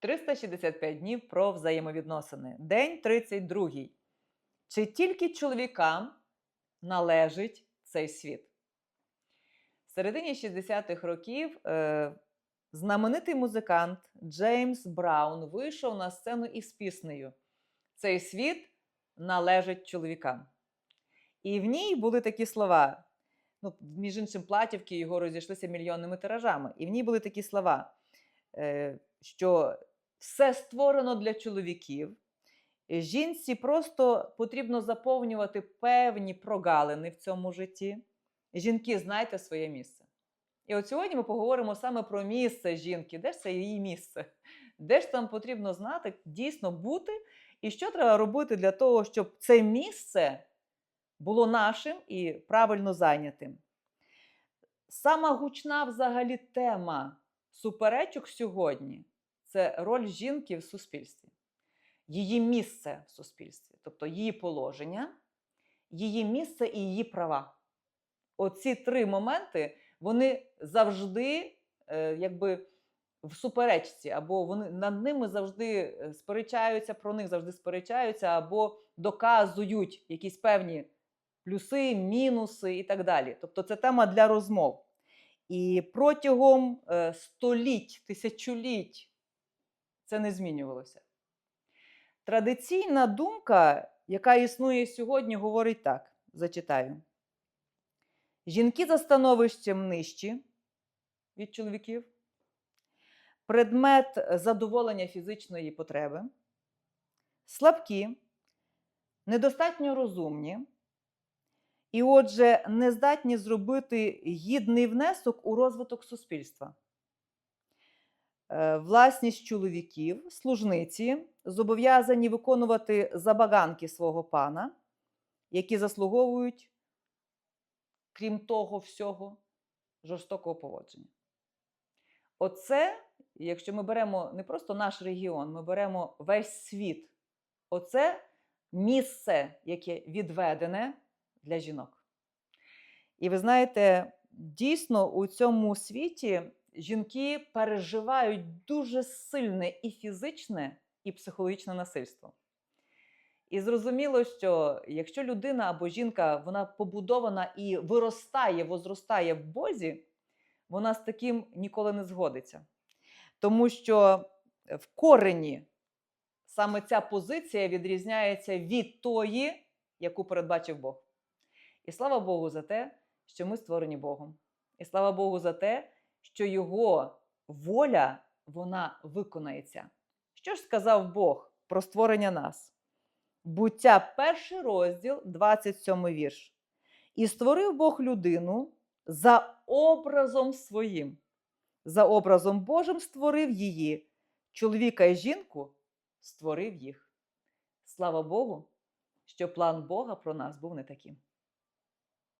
365 днів про взаємовідносини. День 32. Чи тільки чоловікам належить цей світ? В середині 60-х років е, знаменитий музикант Джеймс Браун вийшов на сцену із піснею Цей світ належить чоловікам. І в ній були такі слова. Ну, між іншим, платівки його розійшлися мільйонними тиражами. І в ній були такі слова, е, що все створено для чоловіків. е, Жінці просто потрібно заповнювати певні прогалини в цьому житті. Жінки, знайте своє місце. І от сьогодні ми поговоримо саме про місце жінки, де ж це її місце, де ж там потрібно знати, дійсно бути, і що треба робити для того, щоб це місце було нашим і правильно зайнятим. Сама гучна взагалі тема суперечок сьогодні це роль жінки в суспільстві, її місце в суспільстві, тобто її положення, її місце і її права. Оці три моменти вони завжди е, якби в суперечці, або вони над ними завжди е, сперечаються, про них завжди сперечаються, або доказують якісь певні плюси, мінуси і так далі. Тобто це тема для розмов. І протягом е, століть, тисячоліть це не змінювалося. Традиційна думка, яка існує сьогодні, говорить так: зачитаю. Жінки за становищем нижчі від чоловіків, предмет задоволення фізичної потреби, слабкі, недостатньо розумні, і, отже, не здатні зробити гідний внесок у розвиток суспільства. Е, Власність чоловіків, служниці зобов'язані виконувати забаганки свого пана, які заслуговують, крім того всього, жорстокого поводження. Оце, якщо ми беремо не просто наш регіон, ми беремо весь світ. Оце місце, яке відведене для жінок. І ви знаєте, дійсно у цьому світі жінки переживають дуже сильне і фізичне, і психологічне насильство. І зрозуміло, що якщо людина або жінка вона побудована і виростає, возростає в Бозі, вона з таким ніколи не згодиться. Тому що в корені саме ця позиція відрізняється від тої, яку передбачив Бог. І слава Богу за те, що ми створені Богом. І слава Богу за те, що Його воля вона виконається. Що ж сказав Бог про створення нас? Буття, перший розділ, 27 вірш. І створив Бог людину за образом своїм. За образом Божим створив її, чоловіка і жінку створив їх. Слава Богу, що план Бога про нас був не таким.